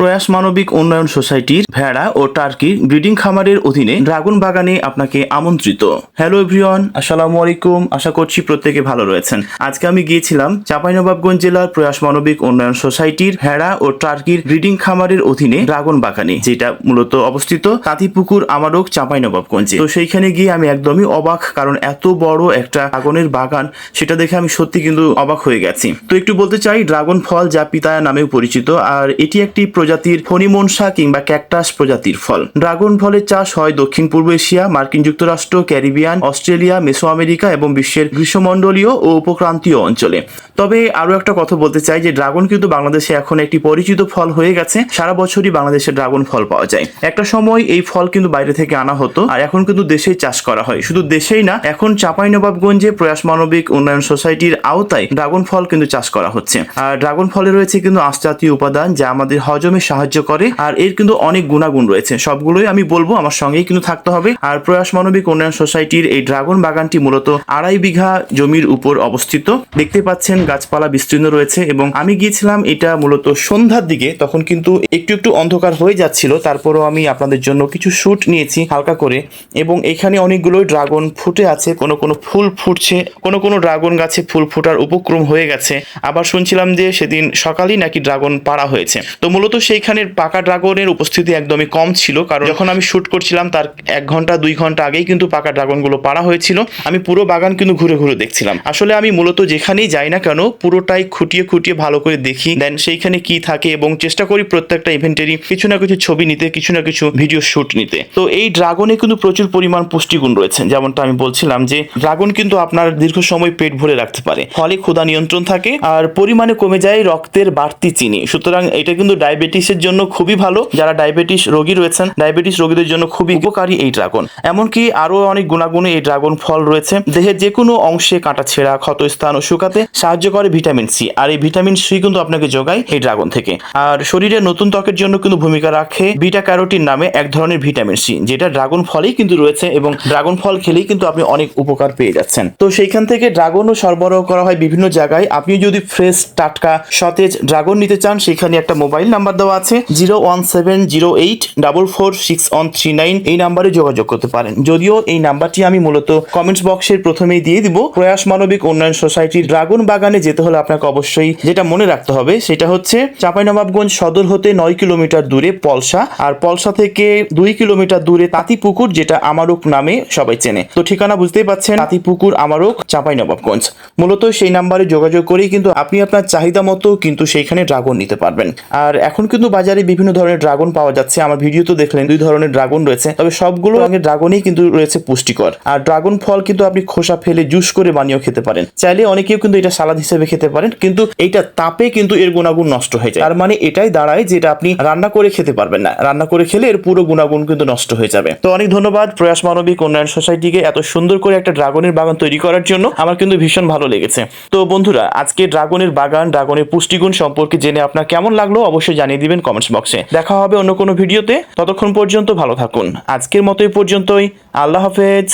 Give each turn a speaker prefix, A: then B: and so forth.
A: প্রয়াস মানবিক উন্নয়ন সোসাইটির ভেড়া ও টার্কির ব্রিডিং খামারের অধীনে ড্রাগন বাগানে আপনাকে আমন্ত্রিত। হ্যালো এভরিওয়ান, আসসালামু আলাইকুম। আশা করছি প্রত্যেকে ভালো রয়েছেন। আজকে আমি গিয়েছিলাম চাঁপাইনবাবগঞ্জ জেলার প্রয়াস মানবিক উন্নয়ন সোসাইটির ভেড়া ও টার্কির ব্রিডিং খামারের অধীনে ড্রাগন বাগানে, যেটা মূলত অবস্থিত কাতিপুকুর আমারক চাঁপাইনবাবগঞ্জে। তো সেইখানে গিয়ে আমি একদমই অবাক, কারণ এত বড় একটা ড্রাগনের বাগান, সেটা দেখে আমি সত্যি কিন্তু অবাক হয়ে গেছি। তো একটু বলতে চাই, ড্রাগন ফল যা পিতায়া নামেও পরিচিত, আর এটি একটি প্রজাতির ফণিমনসা কিংবা ক্যাকটাস প্রজাতির ফল। ড্রাগন ফলের চাষ হয় দক্ষিণ পূর্ব এশিয়া, মার্কিন যুক্তরাষ্ট্র, ক্যারিবিয়ান, অস্ট্রেলিয়া মেসো আমেরিকা এবং বিশ্বের গ্রীষ্মমণ্ডলীয় ও উপক্রান্তীয় অঞ্চলে। তবে আরও একটা কথা বলতে চাই যে ড্রাগন কিন্তু বাংলাদেশে এখন একটি পরিচিত ফল হয়ে গেছে। সারা বছরই বাংলাদেশে ড্রাগন ফল পাওয়া যায়। একটা সময় এই ফল কিন্তু বাইরে থেকে আনা হতো আর এখন কিন্তু দেশেই চাষ করা হয়। শুধু দেশেই না, এখন চাঁপাইনবাবগঞ্জে প্রয়াস মানবিক উন্নয়ন সোসাইটির আওতায় ড্রাগন ফল কিন্তু চাষ করা হচ্ছে। আর ড্রাগন ফলে রয়েছে কিন্তু আঁশজাতীয় উপাদান যা আমাদের হজমে সাহায্য করে, আর এর কিন্তু অনেক গুণাগুণ রয়েছে। সবগুলোই আমি বলব আমার সঙ্গেই কিন্তু থাকতে হবে। আর প্রয়াস মানবিক উন্নয়ন সোসাইটির এই ড্রাগন বাগানটি মূলত আড়াই বিঘা জমির উপর অবস্থিত। দেখতে পাচ্ছেন গাছপালা বিস্তীর্ণ রয়েছে এবং আমি গিয়েছিলাম এটা মূলত সন্ধ্যার দিকে, তখন কিন্তু একটু একটু অন্ধকার হয়ে যাচ্ছিল। তারপরও আমি আপনাদের জন্য কিছু শুট নিয়েছি হালকা করে এবং এখানে অনেকগুলো ড্রাগন ফুটে আছে। কোনো কোনো ফুল ফুটছে, কোনো কোনো ড্রাগন গাছে ফুল ফোটার উপক্রম হয়ে গেছে। আবার শুনছিলাম যে সেদিন সকালেই নাকি ড্রাগন পাড়া হয়েছে। তো মূলত সেইখানের পাকা ড্রাগনের উপস্থিতি একদমই কম ছিল, কারণ যখন আমি শুট করছিলাম তার এক ঘণ্টা, দুই ঘণ্টা আগেই কিন্তু পাকা ড্রাগনগুলো পাড়া হয়েছিল। আমি পুরো বাগান কিন্তু ঘুরে ঘুরে দেখছিলাম। আসলে আমি মূলত যেখানেই যাই না কেন, পুরোটাই খুঁটিয়ে খুঁটিয়ে ভালো করে দেখি। দেন সেইখানে কি থাকে এবং চেষ্টা করি প্রত্যেকটা ইভেন্টেরই কিছু না কিছু ছবি নিতে, কিছু না কিছু ভিডিও শুট নিতে। তো এই ড্রাগনে কিন্তু প্রচুর পরিমাণ পুষ্টিগুণ রয়েছে। যেমনটা আমি বলছিলাম যে, ড্রাগন কিন্তু আপনার দীর্ঘ সময় পেট ভরে রাখতে পারে। ফলে ক্ষুধা নিয়ন্ত্রণ থাকে আর পরিমাণে কমে যায় রক্তের বাড়তি চিনি। সুতরাং এটা কিন্তু ডায়াবেটিসের জন্য খুবই ভালো। যারা ডায়াবেটিস রোগী রয়েছেন ডায়াবেটিস রোগীদের জন্য খুবই উপকারী এই ড্রাগন। এমনকি আরও অনেক গুণাগুণে এই ড্রাগন ফল রয়েছে। দেহের যে কোনো অংশে কাটা ছেঁড়া, ক্ষতস্থান ও শুকাতে সাহায্য করে ভিটামিন সি। আর এই ভিটামিন সি কিন্তু আপনাকে যোগায় এই ড্রাগন থেকে। আর শরীরে নতুন ত্বকের জন্য কিন্তু ভূমিকা রাখে বিটা ক্যারোটিন নামে এক ধরনের ভিটামিন সি, যেটা ড্রাগন ফলেই কিন্তু রয়েছে এবং ড্রাগন ফল খেলেই কিন্তু আপনি অনেক উপকার পেয়ে যাচ্ছেন। তো সেইখান থেকে ড্রাগনও সরবরাহ করা হয় বিভিন্ন জায়গায়। আপনি যদি ফ্রেশ, টাটকা, সতেজ ড্রাগন নিতে চান সেখানে একটা মোবাইল নাম্বার দেওয়া আছে zero one seven zero eight double four six one three nine. এই নাম্বারে যোগাযোগ করতে পারেন। যদিও এই নাম্বারটি আমি মূলত কমেন্টস বক্সের প্রথমেই দিয়ে দিব। প্রয়াস মানবিক উন্নয়ন সোসাইটির ড্রাগন বাগানে যেতে হলে আপনাকে অবশ্যই যেটা মনে রাখতে হবে সেটা হচ্ছে চাঁপাইনবাবগঞ্জ সদর হতে নয় কিলোমিটার দূরে পলসা আর পলসা থেকে দুই কিলোমিটার দূরে তাঁতিপুকুর যেটা আমারুক নামে সবাই চেনে। তো ঠিকানা বুঝতেই পাচ্ছেন, তাঁতিপুকুর, আমারুক, চাঁপাইনবাবগঞ্জ। মূলত সেই নাম্বারে যোগাযোগ করেই কিন্তু আপনি আপনার চাহিদা মতো কিন্তু সেইখানে ড্রাগন নিতে পারবেন। আর এখন কিন্তু বাজারে বিভিন্ন ধরনের ড্রাগন পাওয়া যাচ্ছে। আমার ভিডিও তো দেখলেন, দুই ধরনের ড্রাগন রয়েছে। তবে সবগুলো রঙের ড্রাগনই কিন্তু রয়েছে পুষ্টিকর। আর ড্রাগন ফল কিন্তু আপনি খোসা ফেলে জুস করে বানিয়েও খেতে পারেন। চাইলে অনেকেও কিন্তু এটা সালাদ হিসেবে খেতে পারেন, কিন্তু এটা তাপে কিন্তু এর গুণাগুণ নষ্ট হয়ে যায়। তার মানে এটাই দাঁড়ায় যেটা আপনি রান্না করে খেতে পারবেন না। রান্না করে খেলে এর পুরো গুণাগুণ কিন্তু নষ্ট হয়ে যাবে। তো অনেক ধন্যবাদ প্রয়াস মানবিক উন্নয়ন সোসাইটিকে এত সুন্দর করে একটা ড্রাগনের বাগান তৈরি করার জন্য। আমার কিন্তু ভীষণ ভালো লেগেছে। তো বন্ধুরা, আজকে ড্রাগনের বাগান, ড্রাগনের পুষ্টিগুণ সম্পর্কে জেনে আপনার কেমন লাগল অবশ্যই জানিয়ে দিবেন কমেন্টস বক্সে দেখা হবে অন্য কোনো ভিডিওতে ততক্ষণ পর্যন্ত ভালো থাকুন। আজকের মতো এই পর্যন্তই। আল্লাহ হাফেজ।